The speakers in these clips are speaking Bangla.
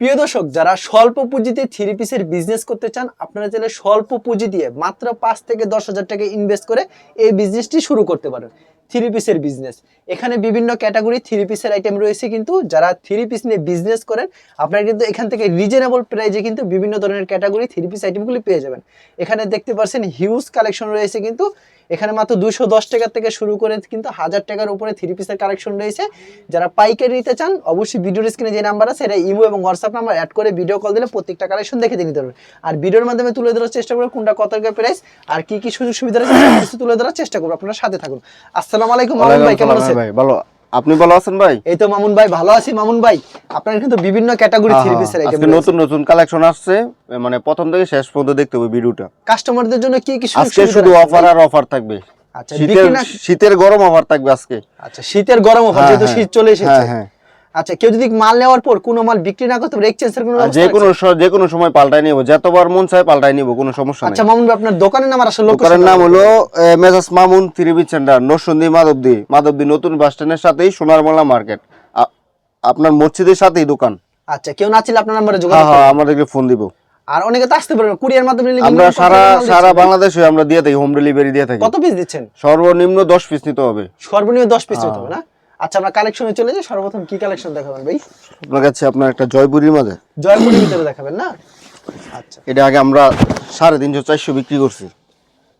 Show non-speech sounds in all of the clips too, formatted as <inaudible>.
প্রিয় দর্শক, যারা স্বল্প পুঁজিতে থ্রি পিসের বিজনেস করতে চান, আপনারা চাইলে স্বল্প পুঁজি দিয়ে মাত্র পাঁচ থেকে দশ হাজার টাকা ইনভেস্ট করে এই বিজনেসটি শুরু করতে পারেন। থ্রি পিসের বিজনেস এখানে বিভিন্ন ক্যাটাগরি থ্রি পিসের আইটেম রয়েছে কিন্তু, যারা থ্রি পিস নিয়ে বিজনেস করেন, আপনারা কিন্তু এখান থেকে রিজনেবল প্রাইজে কিন্তু বিভিন্ন ধরনের ক্যাটাগরি থ্রি পিস আইটেমগুলি পেয়ে যাবেন। এখানে দেখতে পাচ্ছেন হিউজ কালেকশন রয়েছে কিন্তু এখানে মাত্র দুশো দশ টাকার থেকে শুরু করে কিন্তু হাজার টাকার উপরে থ্রি পিসের কালেকশন রয়েছে। যারা পাইকারি নিতে চান অবশ্যই ভিডিওর স্ক্রিনে যে নাম্বার আছে এটা ইমো এবং হোয়াটসঅ্যাপ নাম্বার অ্যাড করে ভিডিও কল দিলে প্রত্যেকটা কালেকশন দেখে দিয়ে নিতে পারবেন। আর ভিডিওর মাধ্যমে তুলে ধরার চেষ্টা করব কোনটা কত টাকা প্রাইস আর কি কি সুযোগ সুবিধা রয়েছে তুলে ধরার চেষ্টা করব। আপনারা সাথে থাকুন। আসসালামু আলাইকুম মামুন ভাই কেমন আছেন? ভাই ভালো। আপনি ভালো আছেন ভাই? এই তো মামুন ভাই ভালো আছি। মামুন ভাই আপনার কিন্তু বিভিন্ন ক্যাটাগরি থ্রি পিসের আইটেম আজকে নতুন নতুন কালেকশন আসছে। মানে প্রথম থেকে শেষ পর্যন্ত দেখতে হবে ভিডিওটা। কাস্টমারদের জন্য কি কি আজকে শুধু অফার আর অফার থাকবে। আচ্ছা শীতের গরম অফার থাকবে আজকে। আচ্ছা শীতের গরম অফার হ্যাঁ, যেহেতু হ্যাঁ। শীত চলে এসেছে। হ্যাঁ হ্যাঁ। আচ্ছা কেউ যদি মাল নেওয়ার পর কোনো মাল বিক্রি না করতে পারে এক্সচেঞ্জের কোনো যে কোনো যে কোনো সময় পাল্টাই নিব যতবার মন চায় পাল্টাই নিব কোনো সমস্যা নেই। আচ্ছা মামুন ভাই আপনার দোকানের নাম আর আসলে দোকানের নাম হলো এ, Mezaj Mamun three B center Narsingdi Madhabdi. Madhabdi নতুন বাস স্ট্যান্ডের সাথেই সোনারমোলা মার্কেট আপনার মসজিদের সাথেই দোকান। আচ্ছা কেউ না ছিল আপনার নাম্বারে হ্যাঁ যোগাযোগ হ্যাঁ করবেন। আমাদেরকে ফোন দিব। আর অনেকে তো আসতে পারবে কুরিয়ার মাধ্যমে নিলে আমরা সারা সারা বাংলাদেশে আমরা দিয়ে থাকি হোম ডেলিভারি দিয়ে থাকি। কত পিস দিচ্ছেন? সর্বনিম্ন দশ পিস নিতে হবে। সর্বনিম্ন দশ পিস হতে হবে না? আচ্ছা আমরা কালেকশনে চলে যাই। সর্বপ্রথম কি কালেকশন দেখাবেন ভাই? আপনার কাছে আপনার একটা জয়পুরির মাঝে জয়পুরের ভিতরে দেখাবেন না? আচ্ছা। এটা আগে আমরা সাড়ে তিনশো চারশো বিক্রি করছি।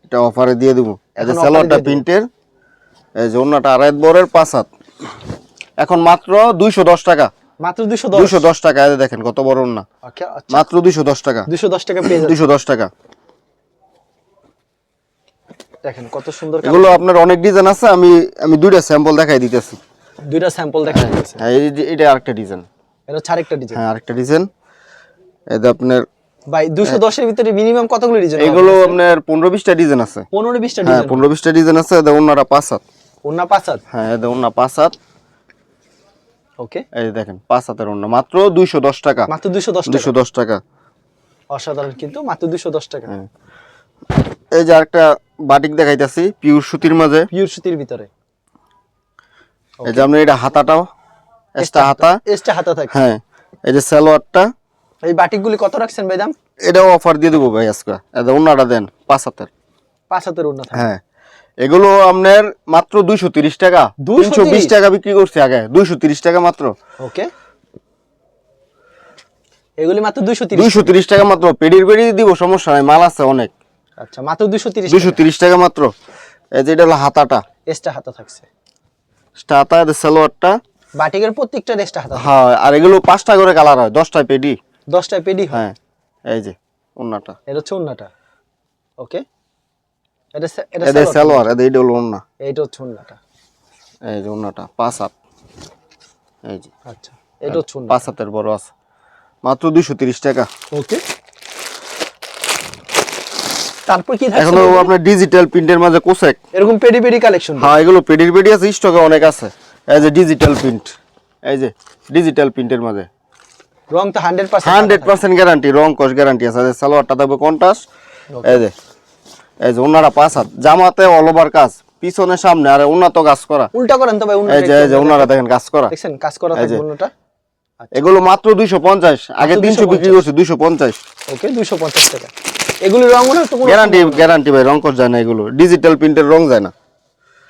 এটা অফারে দিয়ে দেবো। এই যে এখন এ স্যালোয়ারটা প্রিন্টের এই যে অন্যটা আড়াই বরের পাঁচ হাত। এখন মাত্র দুইশো দশ টাকা। মাত্র দুশো দশ? দুইশো দশ টাকা দেখেন কত বড় না আচ্ছা। মাত্র দুইশো দশ টাকা। দুশো দশ টাকা দুইশো দশ টাকা। দেখেন কত সুন্দর এগুলো আপনার অনেক ডিজাইন আছে আমি আমি দুইটা স্যাম্পল দেখাই দিতেছি। দুইটা স্যাম্পল দেখা যাচ্ছে হ্যাঁ এটা আরেকটা ডিজাইন এটা হচ্ছে আরেকটা ডিজাইন হ্যাঁ আরেকটা ডিজাইন যে আপনার ভাই ভিতরে মিনিমাম কতগুলো ডিজাইন এগুলো আপনার পনেরো বিশটা ডিজাইন আছে। পনেরো বিশটা হ্যাঁ ডিজাইন পনেরো বিশটা ডিজাইন আছে পাঁচ হাত। ওনা পাঁচ হাত? হ্যাঁ পাঁচ হাত। ওকে। এই দেখেন পাঁচ হাতের অন্য মাত্র দুইশো দশ টাকা। মাত্র দুশো দশ টাকা। দুশো টাকা। অসাধারণ কিন্তু মাত্র দুশো দশ টাকা। হ্যাঁ। এই যে আরেকটা বাটিক দেখাইতেছি পিওর সুতির মাঝে। পিওর সুতির ভিতরে। এই যে আপনার এটা হাতাটাও এক্সট্রা হাতা। এক্সট্রা হাতা থাকে। হ্যাঁ এই যে সালোয়ারটা। এই বাটিকগুলি কত রাখছেন ভাই দাম? এটাও অফার দিয়ে দেবো ভাই আজকে। এটা অন্যটা দেন পাঁচ হাতের। পাঁচ হাতের থাকে। হ্যাঁ এগুলো আপনার মাত্র দুইশো তিরিশ টাকা। 230 দুইশো বিশ টাকা বিক্রি করছি আগে দুইশো তিরিশ টাকা মাত্র। ওকে। এগুলি মাত্র দুইশো তিরিশ টাকা মাত্র। পেডির পেডি দিব সমস্যা নাই মাল আছে অনেক। আচ্ছা মাত্র দুশো তিরিশ দুইশো তিরিশ টাকা মাত্র। এই যে এটা হলো হাতাটা। এক্সট্রা হাতা থাকছে। হাতা এদের সালোয়ারটা। বাটিকের প্রত্যেকটা এক্সট্রা হাতা হ্যাঁ আর এগুলো পাঁচটা করে কালার হয় দশটায় পেডি। দশটায় পেডি হ্যাঁ। এই যে ওন্নাটা। এটা হচ্ছে ওন্নাটা। ওকে? এটা এটা সালোয়ার। এদের এটা হলো ওন্না। এইটা হচ্ছে ওন্নাটা। এই যে ওন্নাটা পাঁচ হাত। এই যে। আচ্ছা এটা হচ্ছে ওন্না পাঁচ হাতের বড় আছে। মাত্র দুইশো তিরিশ টাকা। ওকে? তারপর কি থাকছে এখনও? আপনার ডিজিটাল প্রিন্টের মাঝে কোসেক। এরকম পেডি পেডি কালেকশন হ্যাঁ এগুলো পেডির পেডি আছে স্টকে অনেক আছে। এই যে ডিজিটাল প্রিন্ট এই যে ডিজিটাল প্রিন্টের মাঝে। রং তো hundred percent hundred percent guarantee রং কস গ্যারান্টি আছে। যে সালোয়ারটা থাকবে কন্টাস এই যে এই যে ওনারা পাঁচ হাত। জামাতে অল ওভার কাজ পিছনে সামনে আর উন্নত কাজ করা। উল্টা করেন তো ভাই এই যে এই যে ওনারা দেখেন কাজ করা। দেখছেন কাজ করা এই থাকবে এগুলো মাত্র দুইশো পঞ্চাশ আগে মাত্র তিনশো বিক্রি করছে দুইশো পঞ্চাশ। ওকে দুশো পঞ্চাশ টাকা। এগুলি রং মনে তো কোনো গ্যারান্টি গ্যারান্টি ভাই রং কস যায় না এগুলো। ডিজিটাল প্রিন্টের রং যায় না।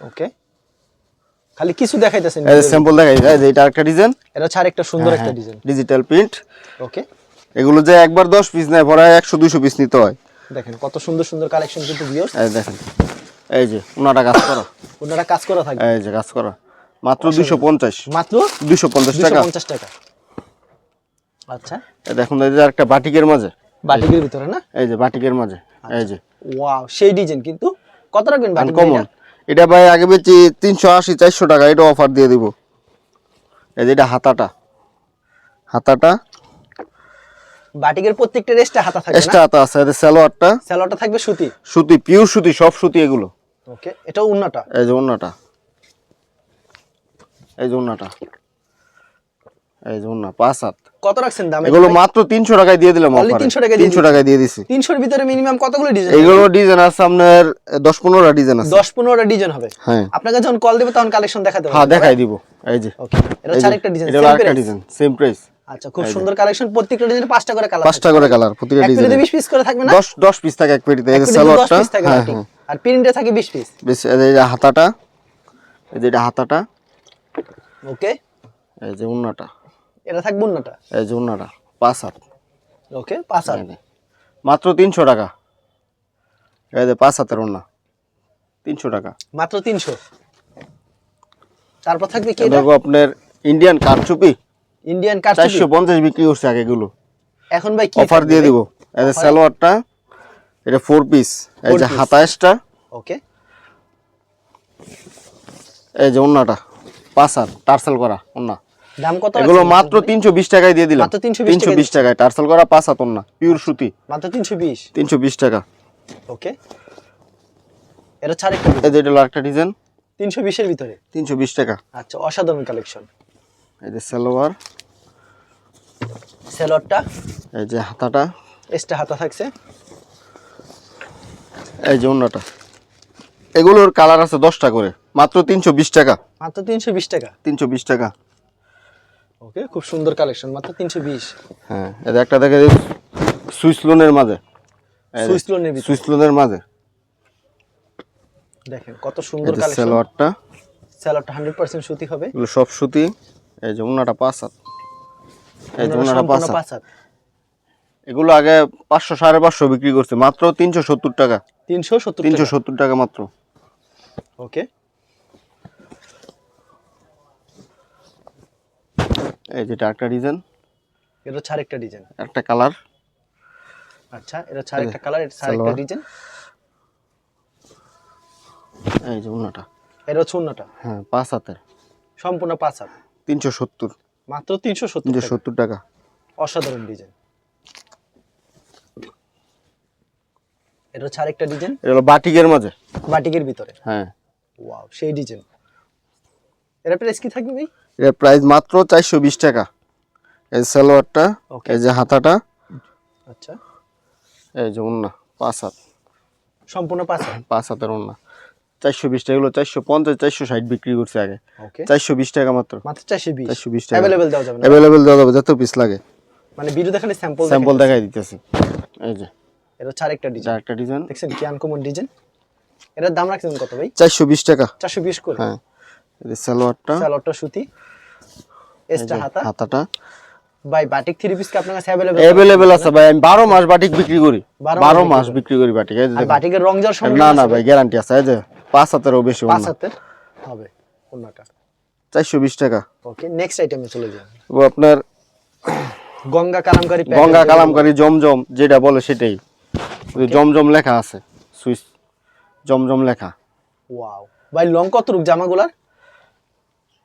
ওকে খালি কিছু দেখাইতেছেন এই স্যাম্পল দেখাই যায় যে এটা একটা ডিজাইন এটা হচ্ছে আরেকটা সুন্দর হ্যাঁ, একটা ডিজাইন ডিজিটাল প্রিন্ট ওকে এগুলো যে একবার দশ পিস নেয় পরে একশো দুইশো পিস নিতে হয়। দেখেন কত সুন্দর সুন্দর কালেকশন কিন্তু ভিউয়ার্স এই দেখেন এই যে ওনারা কাজ করা। ওনারা কাজ করা থাকবে এই যে কাজ করা। মাত্র দুইশো পঞ্চাশ। মাত্র? দুইশো পঞ্চাশ দুশো টাকা পঞ্চাশ টাকা। আচ্ছা। দেখুন এই যে একটা বাটিকের মাঝে। বাটিকের ভিতরে না? এই যে বাটিকের মাঝে এই যে। ওয়াও সেই ডিজাইন কিন্তু কত রাখবেন বাটিক কমন এটা ভাই আগে বেচি তিনশো আশি চারশো টাকা এটা অফার দিয়ে দিব। এই যে এটা হাতাটা। হাতাটা বাটিকের প্রত্যেকটা রেস্টে হাতা থাকবে এক্সট্রা না? হাতা আছে এদের সালোয়ারটা। স্যালোয়ারটা থাকবে সুতি? সুতি পিওর সুতি সব সুতি এগুলো। ওকে এটা উন্নাটা? এই যে অন্যটা এই যে অন্যটা এই যে অন্য পাঁচ হাত। কত রাখছেন দাম? এগুলো মাত্র তিনশো টাকায় দিয়ে দিলাম Only 300 টাকায় দিয়ে তিনশো টাকায় দিয়ে দিছি। তিনশোর ভিতরে মিনিমাম কতগুলো ডিজাইন এইগুলো ডিজাইন আছে আপনার দশ পনেরোটা ডিজাইন আছে। দশ পনেরোটা ডিজাইন হবে। হ্যাঁ। আপনাকে যখন কল দেবে তখন কালেকশন দেখাতে হ্যাঁ দেখাই দিব। এই যে। ওকে এটা আরেকটা ডিজাইন এটা হলো ডিজাইন সেম প্রাইস আচ্ছা খুব সুন্দর কালেকশন প্রত্যেকটা ডিজাইনে পাঁচটা করে কালার পাঁচটা করে কালার প্রতিটা এক ডিজাইন পিরিতে 20 পিস করে থাকবে না? দশ দশ পিস থাকে এক পেটিতে এই যে সালোয়ারটা হ্যাঁ হ্যাঁ। আর প্রিন্টে থাকে 20 পিস বেশ এই যে এই যে হাতাটা এই যে এটা হাতাটা। ওকে এই যে উন্নাটা। এটা থাকবে অন্যটা এই যে উন্নাটা পাঁচ হাত। ওকে পাঁচ হাত। মাত্র তিনশো টাকা। এই যে পাঁচ হাতের উন্না তিনশো টাকা। মাত্র 300 তারপর থাকবে কি দেখো আপনার ইন্ডিয়ান কারচুপি। ইন্ডিয়ান কাট চারশো পঞ্চাশ বিক্রি করছে আগে এগুলো এখন ভাই কি অফার দিয়ে দিব। এই যে সালোয়ারটা এটা ফোর পিস এই যে হাতাশটা ওকে। এই যে উন্নাটা পাঁচ হাত টার্সেল করা উন্না দাম কত এগুলো মাত্র তিনশো বিশ টাকায় দিয়ে দিলাম। মাত্র 320 তিনশো টাকায় বিশ টাকায়। টার্সেল করা পাঁচ হাত উন্না পিওর সুতি। মাত্র 320 তিনশো বিশ টাকা। ওকে। এটা ছাড় একটা এই যে এটা একটা ডিজাইন 320 এর ভিতরে? তিনশো বিশ টাকা। আচ্ছা অসাধারণ কালেকশন এই যে সালোয়ার। সেলরটা এই যে হাতাটা। এক্সট্রা হাতা থাকছে। এই যে অন্যটা এগুলোর কালার আছে দশটা করে। মাত্র তিনশো বিশ টাকা। মাত্র 320 টাকা। তিনশো বিশ টাকা। ওকে খুব সুন্দর কালেকশন মাত্র 320 হ্যাঁ এটা একটা দেখে সুইস লোনের মাঝে। সুইস লোনের ভিতরে। সুইস লোনের মাঝে। দেখেন কত সুন্দর কালেকশন সালোয়ারটা। সেলরটা 100% সুতি হবে। এগুলো সব সুতি। এই যে পাঁচ হাত। এই যে পাঁচ হাত। এগুলো আগে পাঁচশো সাড়ে পাঁচশো বিক্রি করছে। মাত্র তিনশো সত্তর টাকা। 370 তিনশো টাকা। সত্তর টাকা মাত্র। ওকে। এই যেটা একটা ডিজাইন। এটা ছাড় একটা ডিজাইন। একটা কালার। আচ্ছা এটা ছাড় একটা কালার এটা ছাড় একটা ডিজাইন। এই যে উন্নাটা এটা হচ্ছে অন্যটা হ্যাঁ পাঁচ হাতের। সম্পূর্ণ পাঁচ হাত। তিনশো সত্তর। মাত্র 370 তিনশো সত্তর টাকা। অসাধারণ ডিজাইন। এটা হচ্ছে আরেকটা ডিজাইন। এটা হলো বাটিকের মাঝে। বাটিকের ভিতরে। হ্যাঁ। ওয়াও সেই ডিজাইন। এটা প্রাইস কি থাকবে ভাই? এর প্রাইস মাত্র চারশো বিশ টাকা। এই সালোয়ারটা. এই যে হাতাটা আচ্ছা। এই যে উন্না পাঁচ হাত। সম্পূর্ণ পাঁচ হাত? পাঁচ হাতের উন্না চারশো বিশ টাকা এগুলো চারশো পঞ্চাশ চারশো ষাট বিক্রি করছে আগে। চারশো বিশ টাকা মাত্র। মাত্র চারশো বিশ? চারশো বিশ টাকা। অ্যাভেলেবেল দেওয়া যাবে অ্যাভেলেবেল দেওয়া যাবে যত পিস লাগে। মানে ভিডিও দেখালে স্যাম্পল স্যাম্পল দেখাই দিতেছি। এই যে। এটা হচ্ছে আরেকটা ডিজাইন একটা ডিজাইন দেখছেন কি আনকমন ডিজাইন এটার দাম রাখছেন কত ভাই? চারশো বিশ টাকা। চারশো বিশ করে? হ্যাঁ। সালোয়ারটা। সুতি। এক্সট্রা হাতা। হাতাটা। ভাই বাটিক থ্রি পিস কি আপনার কাছে আছে ভাই আমি বারো মাস বাটিক বিক্রি করি। বারো বারো মাস মাস বিক্রি করি বাটিক এই যে বাটিকের রং যাওয়ার সময় না না ভাই গ্যারান্টি আছে এই যে পাঁচ হাতেরও বেশি হাতের? হবে টাকা। ওকে নেক্সট আইটেমে চলে যান ও আপনার গঙ্গা কালামকারী গঙ্গা কালামকারী জমজম যেটা বলে সেটাই। জমজম লেখা আছে সুইচ জমজম লেখা। ওয়াও ভাই লং কত রূপ জামাগুলার?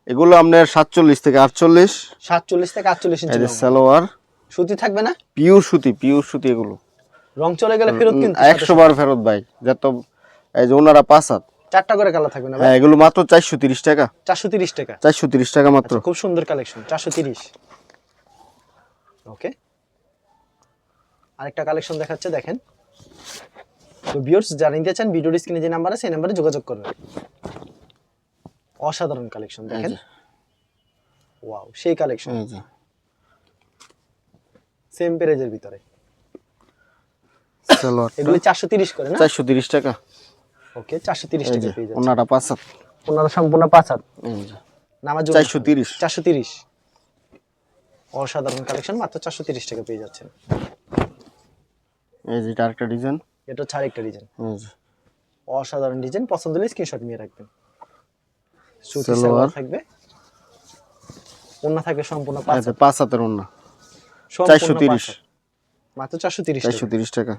এগুলো আপনার সাতচল্লিশ থেকে আটচল্লিশ। সাতচল্লিশ থেকে আটচল্লিশ ইঞ্চি সালোয়ার। সুতি থাকবে না? পিওর সুতি পিওর সুতি এগুলো। রং চলে গেলে ফেরত কিন্তু একশো বার ফেরত ভাই যত এই যে ওনারা পাঁচ হাত। চারটা করে কালার থাকবে না হ্যাঁ এগুলো মাত্র চারশো তিরিশ টাকা। চারশো তিরিশ টাকা। চারশো তিরিশ টাকা মাত্র। আচ্ছা, খুব সুন্দর কালেকশন চারশো তিরিশ। ওকে। আরেকটা কালেকশন দেখাচ্ছে দেখেন। তো ভিউয়ার্স যারা নিতে চান ভিডিওর স্ক্রিনে যে নাম্বার আছে সেই নাম্বারে যোগাযোগ করবেন। অসাধারণ কালেকশন দেখেন। ওয়াও সেই কালেকশন সেম প্রাইজের ভিতরে। এগুলি চারশো তিরিশ করে না? চারশো তিরিশ টাকা। ওকে চারশো তিরিশ এই টাকা পেয়ে যাচ্ছে ওনারা পাঁচ হাত। ওনারা সম্পূর্ণ পাঁচ হাত। নামাজ চারশো তিরিশ। চারশো তিরিশ। অসাধারণ কালেকশন মাত্র চারশো তিরিশ টাকা পেয়ে যাচ্ছেন। এই যে আরেকটা ডিজাইন এটা হচ্ছে আরেকটা ডিজাইন অসাধারণ ডিজাইন পছন্দ হলে স্ক্রিনশট নিয়ে রাখবেন। সুতি সালোয়ার। সালোয়ার থাকবে। ওন্না থাকবে সম্পূর্ণ পাঁচ হাতের। মাত্র টাকা।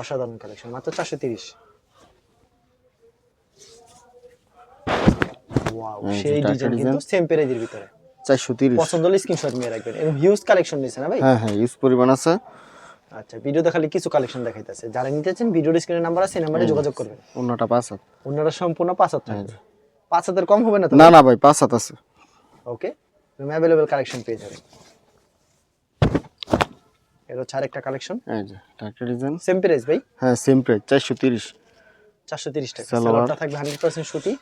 অসাধারণ কালেকশন মাত্র ওয়াও সেই ডিজাইন কিন্তু সেম ভিতরে। চারশো তিরিশ। পছন্দ হলে স্ক্রিনশট নিয়ে রাখবেন। এবং হিউজ কালেকশন নিয়েছে না ভাই? হ্যাঁ হ্যাঁ ইউজ পরিমাণ আছে। আচ্ছা ভিডিও দেখালে কিছু কালেকশন দেখাইতেছে। যারা নিতে চান ভিডিওর স্ক্রিনের নাম্বার আছে নাম্বারে যোগাযোগ করবেন। ওনাটা পাঁচ হাত। ওনারা সম্পূর্ণ পাঁচ হাত হ্যাঁ থাকবে। পাঁচ হাতের কম হবে না তো? না না ভাই পাঁচ হাত আছে। ওকে তুমি অ্যাভেলেবেল কালেকশন পেয়ে যাবে। এর হচ্ছে আরেকটা কালেকশন এই যে একটা ডিজাইন সেম প্রাইস ভাই? হ্যাঁ সেম প্রাইস চারশো তিরিশ। চারশো তিরিশ টাকা। সালোয়ারটা থাকবে হান্ড্রেড পার্সেন্ট সুতি।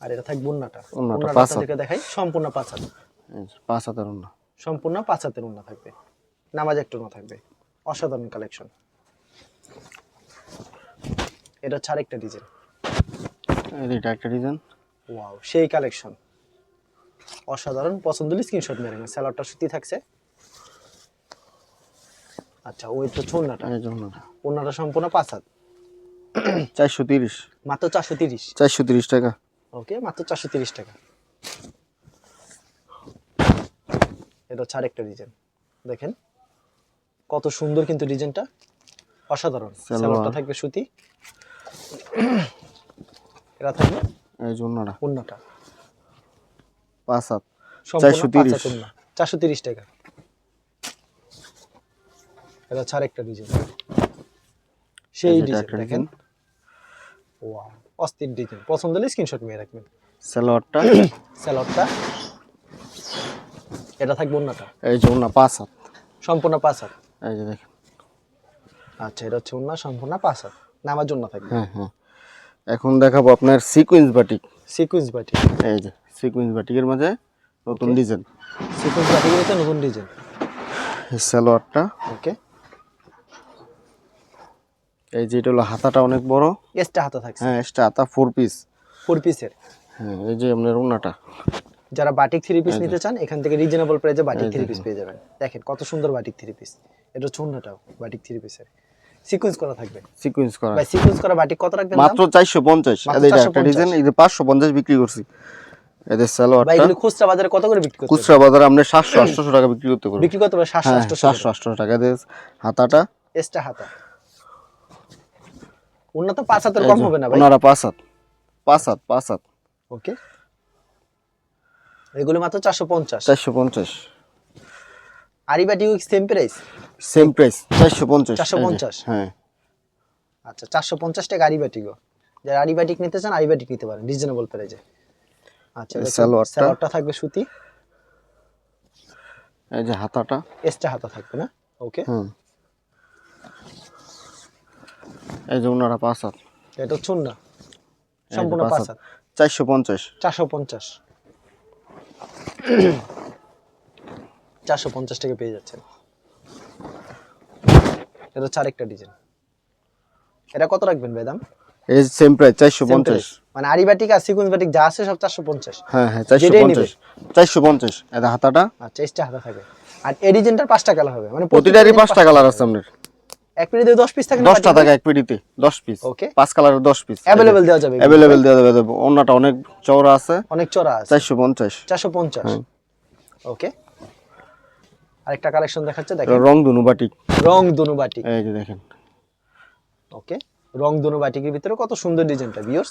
আর এটা থাকবে উন্নাটা ওড়নাটা উন্নাটা পাঁচ হাত। দেখাই সম্পূর্ণ পাঁচ হাত। পাঁচ হাতের ওন্না সম্পূর্ণ পাঁচ হাতের উন্না থাকবে। নামাজ একটু না থাকবে। অসাধারণ কালেকশন এটা হচ্ছে আরেকটা ডিজাইন এটা একটা ডিজাইন ওয়াও সেই কালেকশন অসাধারণ পছন্দ হলে স্ক্রিনশট মেরে নেন স্যালাডটা সুতি থাকছে। আচ্ছা ওই তো ছোনাটা ওনাটা সম্পূর্ণ পাঁচ হাত। চারশো তিরিশ। মাত্র চারশো তিরিশ। চারশো তিরিশ টাকা। ওকে মাত্র চারশো তিরিশ টাকা। এটা হচ্ছে আরেকটা ডিজাইন দেখেন কত সুন্দর কিন্তু ডিজাইনটা অসাধারণ। সালোয়ারটা থাকবে সুতি। এটা থাকবে এই ওন্নাটা অন্যটা পাঁচ হাত সম্পূর্ণ 430 পাঁচ হাত 430 টাকা। এটা হচ্ছে আরেকটা ডিজাইন। সেই ডিজাইন দেখেন। ওয়াও অস্থির ডিজাইন। পছন্দ হলে স্ক্রিনশট নিয়ে রাখবেন। সালোয়ারটা <clears throat> স্যালাডটা এটা থাকবে অন্যটা এই যে ওন্না পাঁচ হাত সম্পূর্ণ পাঁচ হাত এই যে দেখেন। আচ্ছা এটা হচ্ছে অন্য সম্পূর্ণ পাঁচ হাত নামার জন্য থাকবে। হ্যাঁ হ্যাঁ। এখন দেখাবো আপনার সিকুয়েন্স বাটিক সিকুয়েন্স বাটিক এই যে সিকুয়েন্স বাটিকের মাঝে নতুন ডিজাইন সিকুয়েন্স বাটিগুলোতে নতুন ডিজাইন সালোয়ারটা। ওকে এই যে এটা হলো হাতাটা অনেক বড়। এক্সট্রা হাতা থাকছে। হ্যাঁ এটা হাতা ফোর পিস ফোর পিসের হ্যাঁ এই যে আপনার ওন্নাটা যারা বাটিক থ্রি পিস নিতে চান এখান থেকে রিজনেবল প্রাইসে বাটিক থ্রি পিস পেয়ে যাবেন। দেখেন কত সুন্দর বাটিক থ্রি পিস এটা চুন্নাটাও বাটিক থ্রি পিসের সিকোয়েন্স করা থাকবে। সিকুয়েন্স করা। ভাই সিকোয়েন্স করা বাটিক কত রাখবেন মাত্র চারশো পঞ্চাশ। মাত্র এটা একটা ডিজাইন এই যে পাঁচশো পঞ্চাশ বিক্রি করছি। এদের ভাই এগুলো খুচরা বাজারে কত করে বিক্রি করতে খুচরা বাজারে আপনি সাতশো আটশোশো টাকা বিক্রি করতে পারবেন বিক্রি করতে পারে সাতশো হ্যাঁ আটশো সাতশো আটশো টাকা এদের হাতাটা। এক্সট্রা হাতা। উন্নত পাঁচ হাতের কম হবে না ভাই। ওনারা পাঁচ হাত পাঁচ হাত পাঁচ হাত। ওকে। এগুলো মাত্র চারশো পঞ্চাশ। চারশো পঞ্চাশ। Aari batik same price same price চারশো পঞ্চাশ। 450 হ্যাঁ আচ্ছা চারশো পঞ্চাশ টাকা আরি বাটিকও যারা নিতে চান নিতে পারেন রিজনেবল প্রাইসে আচ্ছা এই সালোয়ারটা। সালোয়ারটা থাকবে সুতি। এই যে হাতাটা। এক্সট্রা হাতা থাকবে না? ওকে হুম। এই যে ওনারা পাঁচ হাত। এটা হচ্ছে না সম্পূর্ণ পাঁচ হাত। চারশো পঞ্চাশ। চারশো পঞ্চাশ। চারশো পঞ্চাশ টাকা পেয়ে যাচ্ছেন। এটা হচ্ছে আরেকটা ডিজাইন এটা কত রাখবেন ভাই দাম? এই সেম প্রাইস চারশো Same পঞ্চাশ। price। মানে আরি বাটিক আর সিকুয়েন্স বাটিক যা আছে সব চারশো পঞ্চাশ। হ্যাঁ হ্যাঁ চারশো যেটাই পঞ্চাশ। চারশো পঞ্চাশ এটা হাতাটা। আচ্ছা এক্সট্রা হাতা থাকে আর এই ডিজাইনটার পাঁচটা কালার হবে। মানে প্রতিটারই পাঁচটা কালার আছে আপনার এক মিনিটে দশ পিস থাকে দশটা থাকে এক পিডিতে দশ পিস Okay. পাঁচ কালারের দশ পিস অ্যাভেলেবেল দেওয়া যাবে। অ্যাভেলেবেল দেওয়া যাবে। অন্যটা অনেক চওড়া আছে। অনেক চড়া আছে। চারশো পঞ্চাশ। চারশো পঞ্চাশ। হ্যাঁ। ওকে আরেকটা কালেকশন দেখাচ্ছে এটা দেখেন। রং ধনু বাটিক। রং দনু বাটিক। এই যে দেখেন। ওকে রং দনু বাটিকের ভিতরে কত সুন্দর ডিজাইনটা ভিউয়ার্স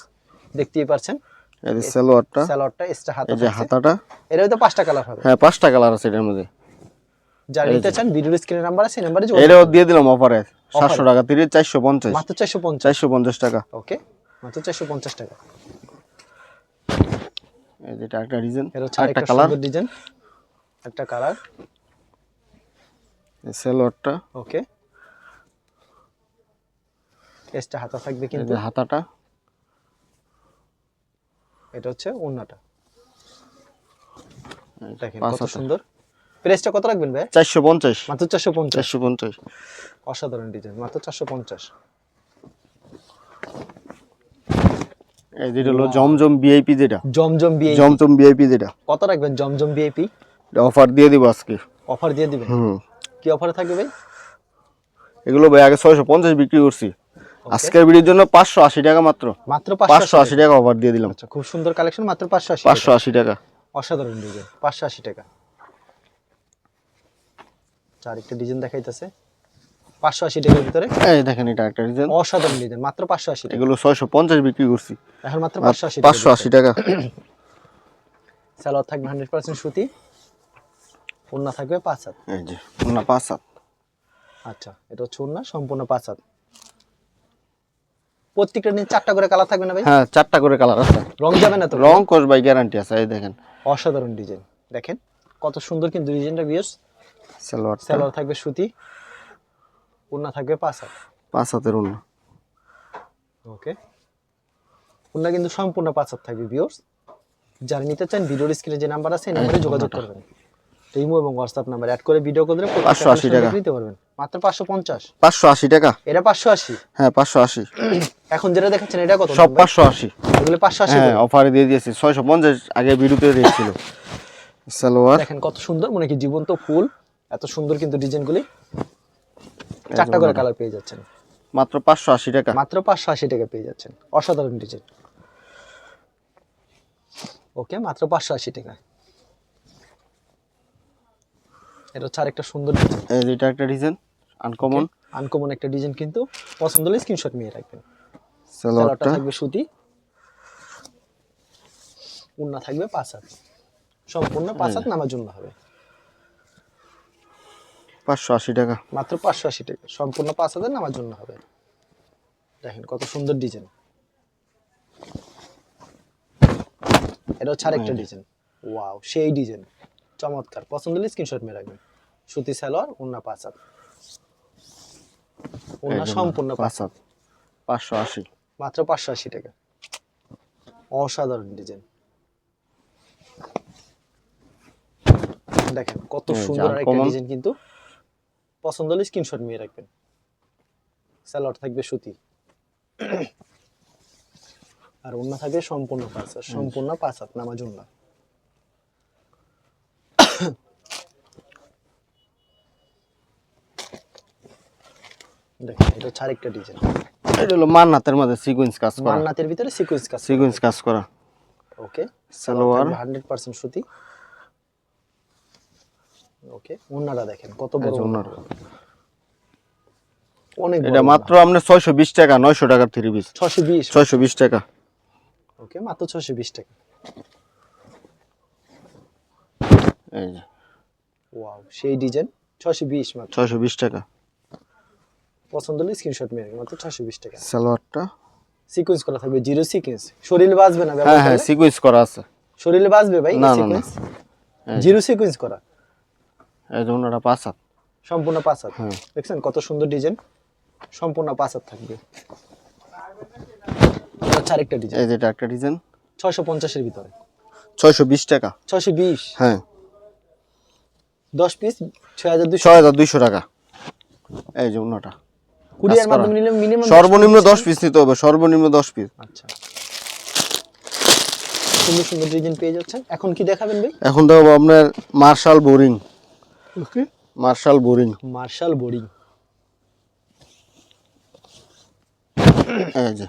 দেখতেই পারছেন। এই যে সালোয়ারটা। স্যালোয়ারটা এক্সট্রা হাতা এই যে হাতাটা। এর তো পাঁচটা কালার হবে। হ্যাঁ পাঁচটা কালার আছে এটার মধ্যে। যারা নিতে চান ভিডিওর স্ক্রিনের নাম্বার আছে নাম্বারে যোগাযোগ এটাও দিয়ে দিলাম অফারে সাতশো টাকা তিরিশ চারশো পঞ্চাশ। মাত্র চারশো পঞ্চাশ। চারশো পঞ্চাশ টাকা। ওকে মাত্র চারশো পঞ্চাশ টাকা। এই যে এটা একটা ডিজাইন এর হচ্ছে একটা কালার ডিজাইন একটা কালার সালোয়ারটা ওকে। এক্সট্রা হাতা থাকবে কিন্তু। হাতাটা। এটা হচ্ছে ওন্নাটা দেখেন কত সুন্দর। প্রাইসটা কত রাখবেন ভাই? চারশো পঞ্চাশ। মাত্র চারশো পঞ্চাশ। চারশো পঞ্চাশ। অসাধারণ ডিজাইন মাত্র চারশো পঞ্চাশ। এই যেটা হলো জমজম বিআইপি যেটা। জমজম বিয়ে জমজম বিআইপি যেটা। কত রাখবেন জমজম বিএপি অফার দিয়ে দিব আজকে। অফার দিয়ে দিবেন? হুম। কি অফারে থাকবে ভাই এগুলো ভাই আগে ছয়শো পঞ্চাশ বিক্রি করছি আজকের ভিডিওর জন্য পাঁচশো আশি টাকা মাত্র মাত্র পাঁচশো আশি টাকা অফার দিয়ে দিলাম আচ্ছা খুব সুন্দর কালেকশন মাত্র পাঁচশো আশি পাঁচশো আশি টাকা অসাধারণ ডিজাইন পাঁচশো আশি টাকা চারিকটা ডিজাইন দেখাইতেছে পাঁচশো আশি টাকার ভিতরে এই দেখেন এটা একটা ডিজাইন অসাধারণ ডিজাইন মাত্র পাঁচশো আশি টাকা এগুলো ছয়শো পঞ্চাশ বিক্রি করছি এখন মাত্র পাঁচশো আশি পাঁচশো আশি টাকা স্যালোয়ার থাকবে হান্ড্রেড পার্সেন্ট সুতি ওড়না থাকবে পাঁচ হাত। এই যে না পাঁচ হাত। আচ্ছা এটা হচ্ছে ওড়না সম্পূর্ণ পাঁচ হাত। প্রত্যেকটা নিয়ে চারটা করে কালার থাকবে না ভাই? হ্যাঁ চারটা করে কালার আছে। রং যাবে না তো? রং কোষ বাই গ্যারান্টি আছে এই দেখেন। অসাধারণ ডিজাইন দেখেন কত সুন্দর কিন্তু ডিজাইনটা বিয়স সালোয়ার স্যালোয়ার থাকবে সুতি। ওড়না থাকবে পাঁচ হাত। পাঁচ হাতের অন্য ওকে ওড়না কিন্তু সম্পূর্ণ পাঁচ হাত থাকবে বিয়স যারা নিতে চান ভিডিওর স্ক্রিনে যে নাম্বার আছে এই নাম্বারে যোগাযোগ করবেন। ইমো এবং হোয়াটসঅ্যাপ নাম্বার অ্যাড করে ভিডিও করে প্রত্যেকটা 580 টাকা। নিতে পারবেন। মাত্র পাঁচশো পঞ্চাশ। পাঁচশো আশি টাকা? এটা পাঁচশো আশি। হ্যাঁ পাঁচশো আশি। <clears throat> এখন যেটা দেখাচ্ছেন এটা কত? সব পাঁচশো আশি। এগুলো পাঁচশো আশি হ্যাঁ অফারে দিয়ে দিয়েছি। ছয়শো পঞ্চাশ আগে ভিডিওতে রেট ছিল সালোয়ার। দেখেন কত সুন্দর মানে কি জীবন্ত ফুল। এত সুন্দর কিন্তু ডিজাইনগুলি। চারটা করে কালার পেয়ে যাচ্ছেন। মাত্র পাঁচশো আশি টাকা। মাত্র পাঁচশো আশি টাকা পেয়ে যাচ্ছেন। অসাধারণ ডিজাইন। ওকে মাত্র পাঁচশো আশি টাকা। এটা হচ্ছে আরেকটা সুন্দর ডিজাইন এটা একটা ডিজাইন আনকমন আনকমন একটা ডিজাইন কিন্তু পছন্দ হলে স্ক্রিনশট নিয়ে রাখবেন। সালোয়ারটা সালোয়ারটা থাকবে সুতি। উন্না থাকবে পাঁচ হাত। সম্পূর্ণ পাঁচ হাত নামার জন্য হবে। পাঁচশো আশি টাকা। মাত্র পাঁচশো আশি টাকা। সম্পূর্ণ পাঁচ হাজার নামার জন্য হবে। দেখেন কত সুন্দর ডিজাইন এটা হচ্ছে আরেকটা ডিজাইন ওয়াও সেই ডিজাইন চমৎকার। পছন্দ হলে স্ক্রিনশট মেরে রাখবেন। সুতি সালোয়ার ওন্না পাঁচ হাত ওন্না সম্পূর্ণ পাঁচ পাঁচ হাত পাঁচশো আশি। মাত্র পাঁচশো আশি টাকা। অসাধারণ ডিজাইন দেখেন কত সুন্দর একটা। ডিজাইন কিন্তু পছন্দ হলে স্ক্রিনশট নিয়ে রাখবেন। স্যালাড থাকবে সুতি। আর অন্য থাকবে সম্পূর্ণ পাঁচ সম্পূর্ণ পাঁচ হাত নামাজ জন্য দেখেন এটা হচ্ছে আরেকটা ডিজাইন এটা হলো মান্নাতের মধ্যে সিকুয়েন্স কাজ করা। মান্নাতের ভিতরে সিকোয়েন্স কাজ সিকুয়েন্স কাজ করা। ওকে সালোয়ার। হান্ড্রেড পার্সেন্ট সুতি। ওকে ওনারা দেখেন কত বড় এই অনেক এটা মাত্র ছয়শো বিশ টাকা নয়শো টাকার থ্রি পিস ছশো বিশ। ছয়শো বিশ টাকা। ওকে মাত্র ছশো বিশ টাকা। এই ওয়াও সেই ডিজাইন ছশো বিশ মাত্র। ছয়শো বিশ টাকা। পছন্দ হলে স্ক্রিনশট মেরে মাত্র ছশো বিশ টাকা। সালোয়ারটা? সিকোয়েন্স করা থাকবে জিরো সিকোয়েন্স শরীরে বাঁচবে না হ্যাঁ হ্যাঁ? সিকুয়েন্স করা আছে। শরীরে বাঁচবে ভাই না, না। জিরো সিকোয়েন্স করা। এই যে ওনারা পাঁচ হাত। সম্পূর্ণ পাঁচ হাত। হ্যাঁ। দেখছেন কত সুন্দর ডিজাইন সম্পূর্ণ পাঁচ হাত থাকবে। এটা হচ্ছে আরেকটা ডিজাইন এই যে এটা একটা ডিজাইন ছয়শো পঞ্চাশের ভিতরে। ছয়শো বিশ টাকা। ছয়শো বিশ? হ্যাঁ। দশ পিস ছয় হাজার দুশো ছয় হাজার দুইশো টাকা। এই যে ওনাটা কুরিয়ার করা। মাধ্যমে নিলে মিনিমাম সর্বনিম্ন দশ পিস নিতে হবে সর্বনিম্ন দশ পিস আচ্ছা। সুন্দর সুন্দর ডিজাইন পেয়ে যাচ্ছেন। এখন কি দেখাবেন ভাই? এখন দেখো আপনার marshal boring okay marshal boring marshal boarding এই যে।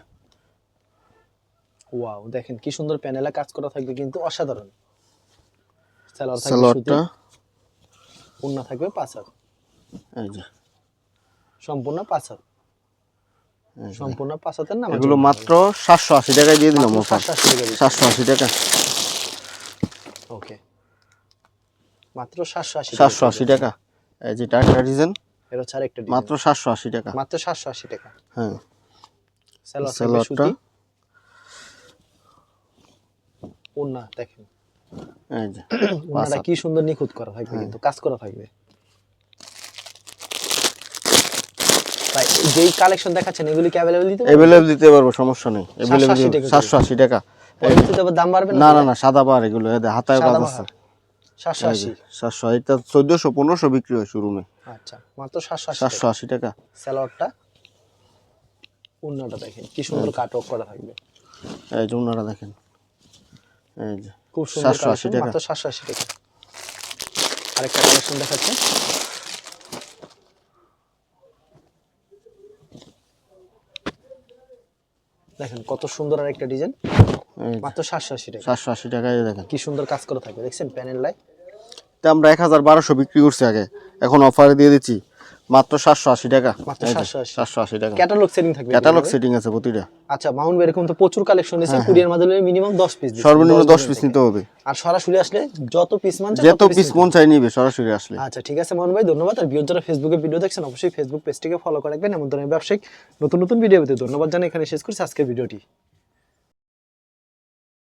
ওয়াও দেখেন কি সুন্দর প্যানেলে কাজ করা থাকবে কিন্তু অসাধারণ। সালোয়ার থাকবে সুতি সালোয়ারটা থাকবে পাঁচ এই যে। সম্পূর্ণ পাঁচ হাত সম্পূর্ণ পাঁচ হাতের নাম এগুলো মাত্র সাতশো আশি টাকায় দিয়ে দিলাম সাতশো আশি টাকা। ওকে। মাত্র সাতশো আশি সাতশো আশি টাকা। এই যে টাকা ডিজাইন। এর হচ্ছে আরেকটা মাত্র সাতশো আশি টাকা। মাত্র সাতশো আশি টাকা। হ্যাঁ। সুতি। উন্না দেখেন। এই যে। হাত। কি সুন্দর নিখুঁত করা থাকবে কিন্তু কাজ করা থাকবে। যেই কালেকশন দেখাচ্ছেন এগুলি কি অ্যাভেলেবল দিতে পারবেন? অ্যাভেলেবল দিতে পারব সমস্যা নেই। অ্যাভেলেবল 780 টাকা পরবর্তীতে আবার দাম বাড়বে না না না সাদা পাহাড় এগুলো হাতায় কাজ আছে। বাহার। সাতশো আশি। সাতশো এটা চোদ্দশো পনেরোশো বিক্রি হয় শোরুমে। আচ্ছা মাত্র সাতশো আশি সাতশো আশি টাকা। স্যালোয়ারটা উন্নাটা দেখেন কি সুন্দর কাট করা থাকবে। এই যে ওনারা দেখেন। এই যে খুব সুন্দর 780 টাকা। মাত্র সাতশো আশি টাকা। আরেকটা কালেকশন দেখাচ্ছে। দেখেন কত সুন্দর আর একটা ডিজাইন। মাত্র সাতশো আশি টাকা। সাতশো আশি টাকায় দেখেন। কি সুন্দর কাজ করা থাকবে দেখছেন? প্যানেল লাই তো আমরা এক হাজার বারোশো বিক্রি করছি আগে। এখন অফারে দিয়ে দিচ্ছি। মাত্র সাতশো আশি টাকা। মাত্র 780 সাতশো আশি। টাকা। ক্যাটালগ সেটিং থাকবে ক্যাটালগ সেটিং আছে প্রতিটা। আচ্ছা মাউন্ট এরকম তো প্রচুর কালেকশন এসে কুরিয়ার মাধ্যমে মিনিমাম দশ পিস সর্বনিম্ন দশ পিস নিতে হবে। আর সরাসরি আসলে যত পিস মান চায় যত পিস মন চাই নিবে সরাসরি আসলে। আচ্ছা ঠিক আছে মোহন ভাই ধন্যবাদ। আর ভিডিও যারা ফেসবুকে ভিডিও দেখছেন অবশ্যই ফেসবুক পেজটিকে ফলো করে রাখবেন। এমন ধরনের ব্যবসায়িক নতুন নতুন ভিডিও পেতে ধন্যবাদ জানাই। এখানে শেষ করছি আজকের ভিডিওটি